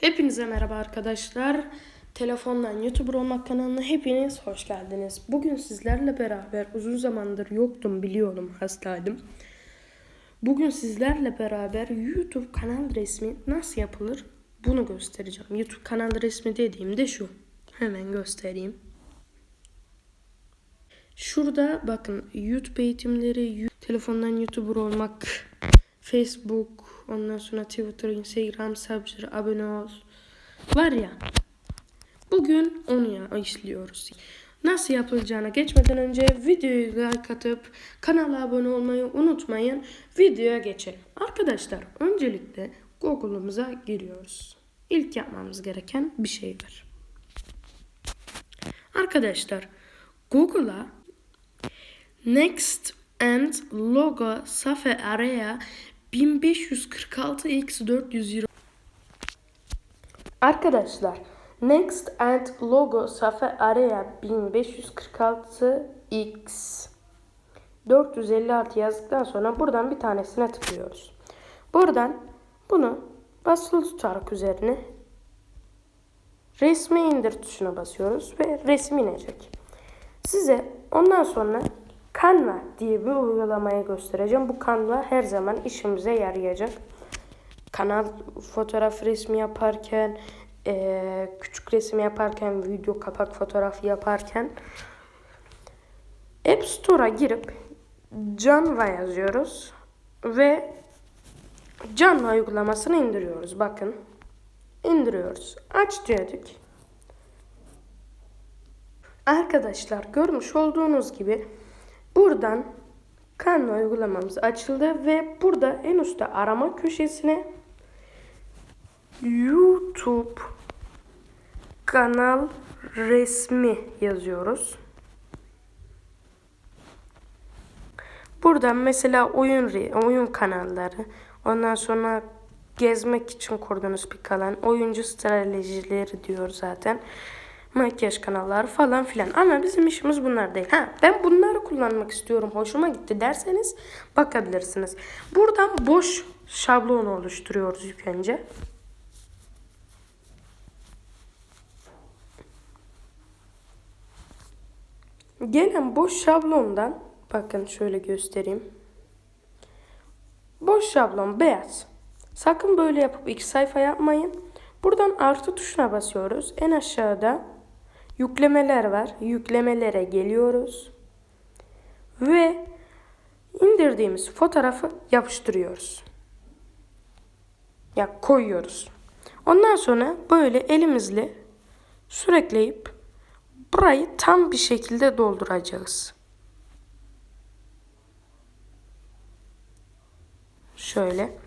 Hepinize merhaba arkadaşlar. Telefondan YouTuber olmak kanalına hepiniz hoş geldiniz. Bugün sizlerle beraber uzun zamandır yoktum biliyorum hastaydım. Bugün sizlerle beraber YouTube kanal resmi nasıl yapılır bunu göstereceğim. YouTube kanal resmi dediğimde şu. Hemen göstereyim. Şurada bakın YouTube eğitimleri, telefondan YouTuber olmak, Facebook, ondan sonra Twitter, Instagram, Subscribe, abone ol. Var ya. Bugün onu ya işliyoruz. Nasıl yapılacağına geçmeden önce videoyu like atıp kanala abone olmayı unutmayın. Videoya geçelim. Arkadaşlar öncelikle Google'ımıza giriyoruz. İlk yapmamız gereken bir şey var. Arkadaşlar Google'a Next and logo Safe Area 1546 x 420 Arkadaşlar Next and logo Safe Area 1546 x 456 yazdıktan sonra buradan bir tanesine tıklıyoruz. Buradan bunu basılı tutarak üzerine resmi indir tuşuna basıyoruz ve resim inecek. Size ondan sonra Canva diye bir uygulamayı göstereceğim. Bu Canva her zaman işimize yarayacak. Kanal fotoğraf resmi yaparken, eee, küçük resim yaparken, video kapak fotoğrafı yaparken App Store'a girip Canva yazıyoruz ve Canva uygulamasını indiriyoruz. Bakın. indiriyoruz. Aç dedik. Arkadaşlar görmüş olduğunuz gibi buradan Canva uygulamamız açıldı ve burada en üstte arama köşesine YouTube kanal resmi yazıyoruz. Buradan mesela oyun oyun kanalları, ondan sonra gezmek için kurduğunuz bir kanal, oyuncu stratejileri diyor zaten. Makyaj kanalları falan filan. Ama bizim işimiz bunlar değil. Ha, ben bunları kullanmak istiyorum. Hoşuma gitti derseniz bakabilirsiniz. Buradan boş şablon oluşturuyoruz ilk önce. Gelen boş şablondan bakın şöyle göstereyim. Boş şablon beyaz. Sakın böyle yapıp iki sayfa yapmayın. Buradan artı tuşuna basıyoruz. En aşağıda yüklemeler var. Yüklemelere geliyoruz. Ve indirdiğimiz fotoğrafı yapıştırıyoruz. Ya koyuyoruz. Ondan sonra böyle elimizle sürekleyip burayı tam bir şekilde dolduracağız. Şöyle.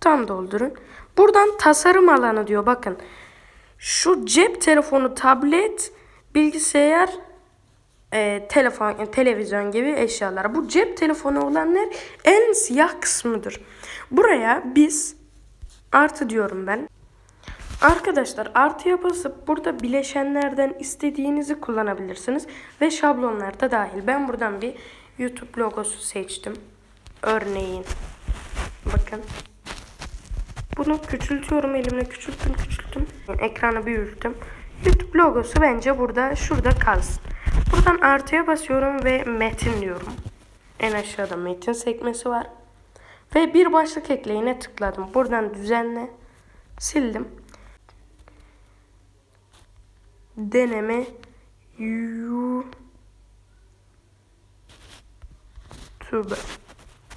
Tam doldurun. Buradan tasarım alanı diyor bakın. Şu cep telefonu, tablet, bilgisayar, e, telefon, e, televizyon gibi eşyalar. Bu cep telefonu olanlar en siyah kısmıdır. Buraya biz artı diyorum ben. Arkadaşlar artıya basıp burada bileşenlerden istediğinizi kullanabilirsiniz. Ve şablonlar da dahil. Ben buradan bir YouTube logosu seçtim. Örneğin. Bakın. Bunu küçültüyorum elimle küçülttüm küçülttüm. Ekranı büyüttüm. YouTube logosu bence burada şurada kalsın. Buradan artıya basıyorum ve metin diyorum. En aşağıda metin sekmesi var. Ve bir başlık ekleyine tıkladım. Buradan düzenle sildim. Deneme YouTube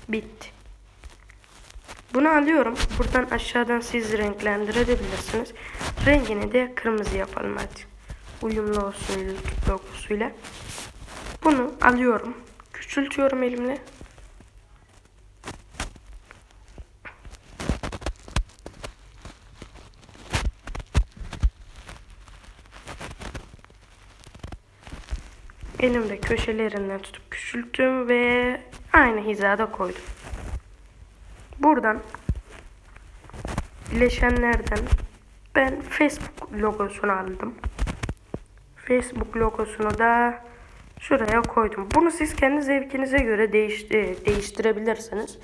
bitti. Bunu alıyorum. Buradan aşağıdan siz renklendirebilirsiniz. Rengini de kırmızı yapalım hadi. Uyumlu olsun YouTube logosuyla. Bunu alıyorum. Küçültüyorum elimle. Elimde köşelerinden tutup küçülttüm ve aynı hizada koydum. Buradan bileşenlerden ben Facebook logosunu aldım. Facebook logosunu da şuraya koydum. Bunu siz kendi zevkinize göre değiş, e, değiştirebilirsiniz.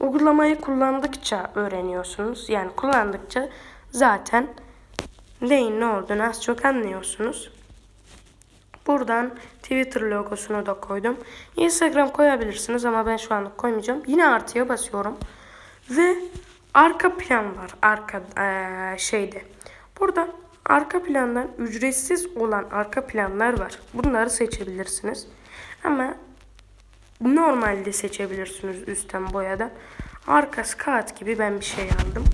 Uygulamayı kullandıkça öğreniyorsunuz. Yani kullandıkça zaten neyin ne olduğunu az çok anlıyorsunuz. Buradan Twitter logosunu da koydum. Instagram koyabilirsiniz ama ben şu anlık koymayacağım. Yine artıya basıyorum. Ve arka plan var arka eee, şeyde. Burada arka plandan ücretsiz olan arka planlar var. Bunları seçebilirsiniz. Ama normalde seçebilirsiniz üstten boyadan. Arkası kağıt gibi ben bir şey aldım.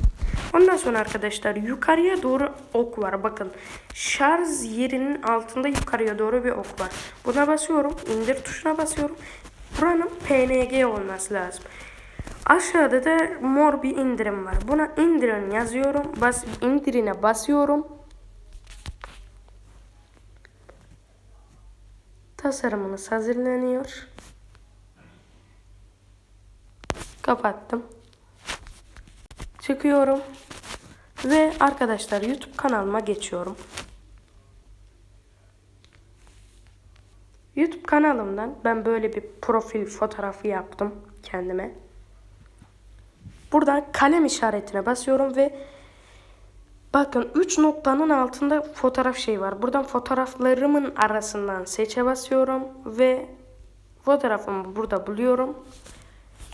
Ondan sonra arkadaşlar yukarıya doğru ok var. Bakın şarj yerinin altında yukarıya doğru bir ok var. Buna basıyorum. indir tuşuna basıyorum. Buranın PNG olması lazım. Aşağıda da mor bir indirim var. Buna indirin yazıyorum. Bas, indirine basıyorum. Tasarımınız hazırlanıyor. Kapattım. Çıkıyorum. Ve arkadaşlar YouTube kanalıma geçiyorum. YouTube kanalımdan ben böyle bir profil fotoğrafı yaptım kendime. Buradan kalem işaretine basıyorum ve bakın 3 noktanın altında fotoğraf şey var. Buradan fotoğraflarımın arasından seçe basıyorum ve fotoğrafımı burada buluyorum.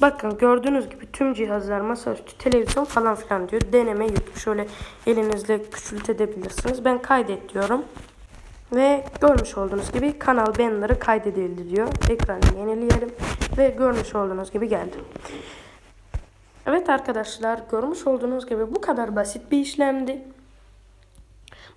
Bakın gördüğünüz gibi tüm cihazlar masaüstü televizyon falan filan diyor. Deneme YouTube şöyle elinizle küçültebilirsiniz. Ben kaydet diyorum. Ve görmüş olduğunuz gibi kanal banner'ı kaydedildi diyor. Ekranı yenileyelim. Ve görmüş olduğunuz gibi geldi. Evet arkadaşlar görmüş olduğunuz gibi bu kadar basit bir işlemdi.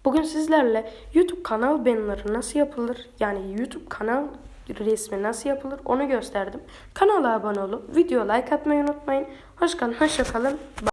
Bugün sizlerle YouTube kanal banner'ı nasıl yapılır? Yani YouTube kanal resmi nasıl yapılır onu gösterdim. Kanala abone olup video like atmayı unutmayın. Hoş kalın, hoşça kalın. Bye.